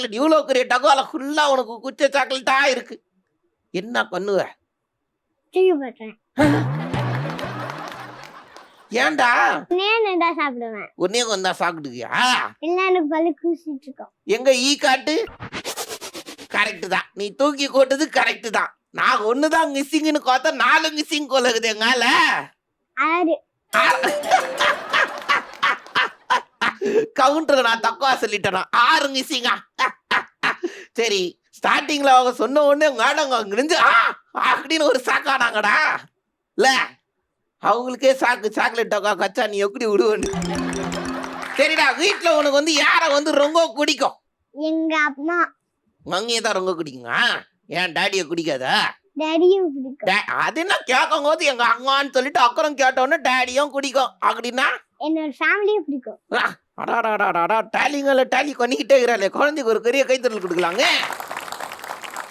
Chocolate இவ்வளோ பெரிய டகால ஃபுல்லா உனக்கு குச்ச சாக்லேட்டா இருக்கு. என்ன பண்ணுவ? ஏன்டா? சாப்பிடுவேன். ஒன்னே கொஞ்சம் சாப்பிட்டுக்கியா? இல்ல எனக்கு பல்லு கூசிட்டு இருக்கோம். எங்க ஈ காட்டு? கரெக்ட் தான். நீ தூக்கி போட்டது கரெக்ட் தான். நான் ஒண்ணுதான் மிஸ்ஸிங்னு பார்த்தா நாலு மிஸ்ஸிங் கொலகுது எங்கால ஆறு. கவுண்டர் நான் தப்பா சொல்லிட்டேனா? ஆறு மிஸ்ஸிங்கா சரி ஸ்டார்டிங்ல அவங்க சொன்ன உடனே மேடம் ஆ அப்படின்னு ஒரு சாக்கானாங்கடா இல்ல அவங்களுக்கே சாக்கு சாக்லேட் டோக்கா கச்சா நீ எப்படி விடுவேன்னு. சரிடா வீட்ல உனக்கு வந்து யாரை வந்து ரொம்ப குடிக்கும்? எங்க அம்மா. மங்கியை தான் ரொம்ப குடிக்குங்க ஏன் டாடியை குடிக்காதா? அது என்ன கேட்கும் போது எங்க அம்மான்னு சொல்லிட்டு அப்புறம் கேட்டோன்னே டேடியும் குடிக்கும். அப்படின்னா? என்னோட ஃபேமிலியும் பிடிக்கும் அடாடாடாடாடா டேலிங்கள டேலி பண்ணிக்கிட்டே இருக்கிறாளே. குழந்தைக்கு ஒரு பெரிய கைத்தறல் கொடுக்கலாங்க.